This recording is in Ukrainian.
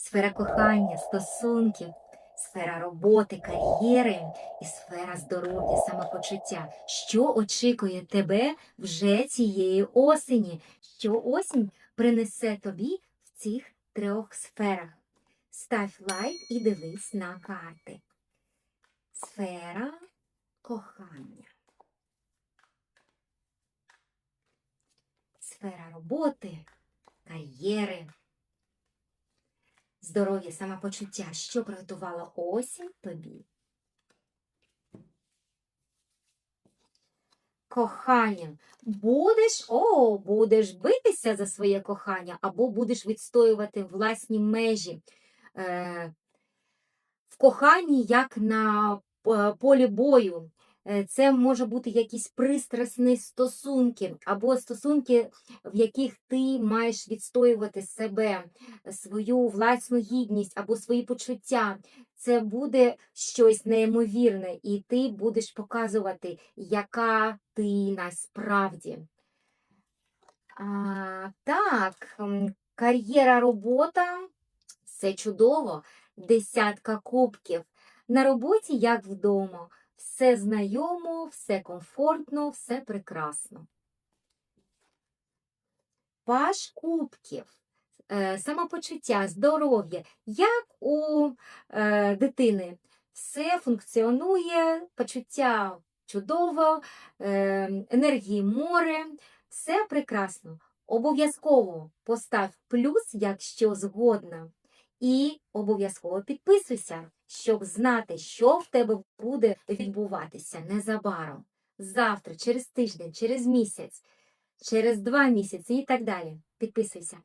сфера кохання, стосунків, сфера роботи, кар'єри і сфера здоров'я, самопочуття. Що очікує тебе вже цієї осені? Що осінь принесе тобі в цих трьох сферах? Став лайк і дивись на карти. Сфера кохання. Сфера роботи, кар'єри, здоров'я, самопочуття. Що приготувала осінь тобі? Кохання. Будеш, о, будеш битися за своє кохання, або будеш відстоювати власні межі. Е, в коханні, як на е, полі бою. Е, Це може бути якісь пристрасні стосунки, або стосунки, в яких ти маєш відстоювати себе, свою власну гідність або свої почуття. Це буде щось неймовірне, і ти будеш показувати, яка ти насправді. А, так, кар'єра, робота все чудово. Десятка кубків. На роботі, як вдома. Все знайомо, все комфортно, все прекрасно. Паш кубків. Е, самопочуття, здоров'я, як у е, дитини. Все функціонує, почуття чудово, е, енергії море, все прекрасно. Обов'язково постав плюс, якщо згодна. І обов'язково підписуйся, щоб знати, що в тебе буде відбуватися незабаром. Завтра, через тиждень, через місяць, через два місяці і так далі. Підписуйся.